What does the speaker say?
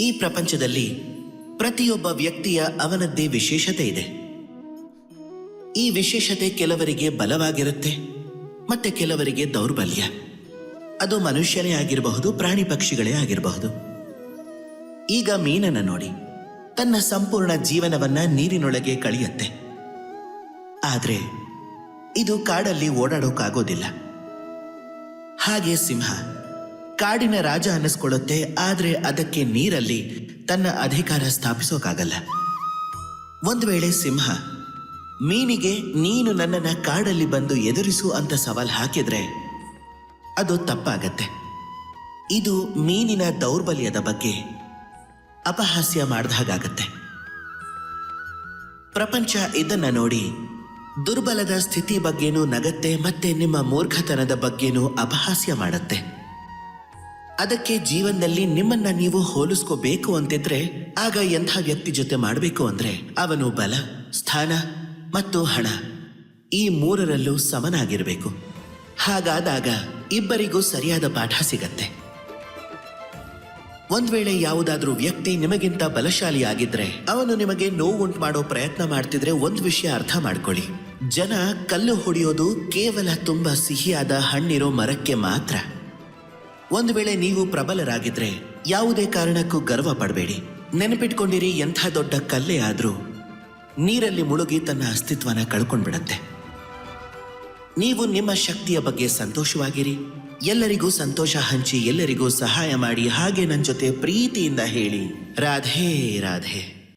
ಈ ಪ್ರಪಂಚದಲ್ಲಿ ಪ್ರತಿಯೊಬ್ಬ ವ್ಯಕ್ತಿಯ ಅವನದ್ದೇ ವಿಶೇಷತೆ ಇದೆ. ಈ ವಿಶೇಷತೆ ಕೆಲವರಿಗೆ ಬಲವಾಗಿರುತ್ತೆ, ಮತ್ತೆ ಕೆಲವರಿಗೆ ದೌರ್ಬಲ್ಯ. ಅದು ಮನುಷ್ಯನೇ ಆಗಿರಬಹುದು, ಪ್ರಾಣಿ ಪಕ್ಷಿಗಳೇ ಆಗಿರಬಹುದು. ಈಗ ಮೀನನ್ನ ನೋಡಿ, ತನ್ನ ಸಂಪೂರ್ಣ ಜೀವನವನ್ನ ನೀರಿನೊಳಗೆ ಕಳೆಯುತ್ತೆ. ಆದರೆ, ಇದು ಕಾಡಲ್ಲಿ ಓಡಾಡೋಕ್ಕಾಗೋದಿಲ್ಲ. ಹಾಗೆ ಸಿಂಹ ಕಾಡಿನ ರಾಜ ಅನ್ನಿಸ್ಕೊಳ್ಳುತ್ತೆ, ಆದ್ರೆ ಅದಕ್ಕೆ ನೀರಲ್ಲಿ ತನ್ನ ಅಧಿಕಾರ ಸ್ಥಾಪಿಸೋಕ್ಕಾಗಲ್ಲ ಒಂದು ವೇಳೆ ಸಿಂಹ, ಮೀನಿಗೆ ನೀನು ನನ್ನನ್ನ ಕಾಡಲ್ಲಿ ಬಂದು ಎದುರಿಸು ಅಂತ ಸವಾಲ್ ಹಾಕಿದ್ರೆ, ಅದು ತಪ್ಪಾಗತ್ತೆ. ಇದು ಮೀನಿನ ದೌರ್ಬಲ್ಯದ ಬಗ್ಗೆ ಅಪಹಾಸ್ಯ ಮಾಡಿದ ಹಾಗಾಗತ್ತೆ. ಪ್ರಪಂಚ ಇದನ್ನ ನೋಡಿ ದುರ್ಬಲದ ಸ್ಥಿತಿ ಬಗ್ಗೆನೂ ನಗತ್ತೆ, ಮತ್ತೆ ನಿಮ್ಮ ಮೂರ್ಖತನದ ಬಗ್ಗೆನೂ ಅಪಹಾಸ್ಯ ಮಾಡತ್ತೆ. ಅದಕ್ಕೆ ಜೀವನದಲ್ಲಿ ನಿಮ್ಮನ್ನ ನೀವು ಹೋಲಿಸ್ಕೋಬೇಕು ಅಂತಿದ್ರೆ, ಆಗ ಎಂಥ ವ್ಯಕ್ತಿ ಜೊತೆ ಮಾಡಬೇಕು ಅಂದ್ರೆ, ಅವನು ಬಲ, ಸ್ಥಾನ ಮತ್ತು ಹಣ. ಈ ಮೂರರಲ್ಲೂ ಸಮನಾಗಿರಬೇಕು. ಹಾಗಾದಾಗ ಇಬ್ಬರಿಗೂ ಸರಿಯಾದ ಪಾಠ ಸಿಗತ್ತೆ. ಒಂದ್ ವೇಳೆ ಯಾವುದಾದ್ರೂ ವ್ಯಕ್ತಿ ನಿಮಗಿಂತ ಬಲಶಾಲಿಯಾಗಿದ್ರೆ ಅವನು ನಿಮಗೆ ನೋವುಂಟು ಮಾಡೋ ಪ್ರಯತ್ನ ಮಾಡ್ತಿದ್ರೆ ಒಂದು ವಿಷಯ ಅರ್ಥ ಮಾಡ್ಕೊಳ್ಳಿ. ಜನ ಕಲ್ಲು ಹೊಡೆಯೋದು ಕೇವಲ ತುಂಬಾ ಸಿಹಿಯಾದ ಹಣ್ಣಿರೋ ಮರಕ್ಕೆ ಮಾತ್ರ. ಒಂದು ವೇಳೆ ನೀವು ಪ್ರಬಲರಾಗಿದ್ರೆ ಯಾವುದೇ ಕಾರಣಕ್ಕೂ ಗರ್ವ ಪಡಬೇಡಿ. ನೆನಪಿಟ್ಕೊಂಡಿರಿ ಎಂಥ ದೊಡ್ಡ ಕಲ್ಲೇ ಆದ್ರೂ ನೀರಲ್ಲಿ ಮುಳುಗಿ ತನ್ನ ಅಸ್ತಿತ್ವನ ಕಳ್ಕೊಂಡ್ಬಿಡತ್ತೆ. ನೀವು ನಿಮ್ಮ ಶಕ್ತಿಯ ಬಗ್ಗೆ ಸಂತೋಷವಾಗಿರಿ. ಎಲ್ಲರಿಗೂ ಸಂತೋಷ ಹಂಚಿ ಎಲ್ಲರಿಗೂ ಸಹಾಯ ಮಾಡಿ ಹಾಗೆ ನನ್ನ ಜೊತೆ ಪ್ರೀತಿಯಿಂದ ಹೇಳಿ. ರಾಧೇ, ರಾಧೆ.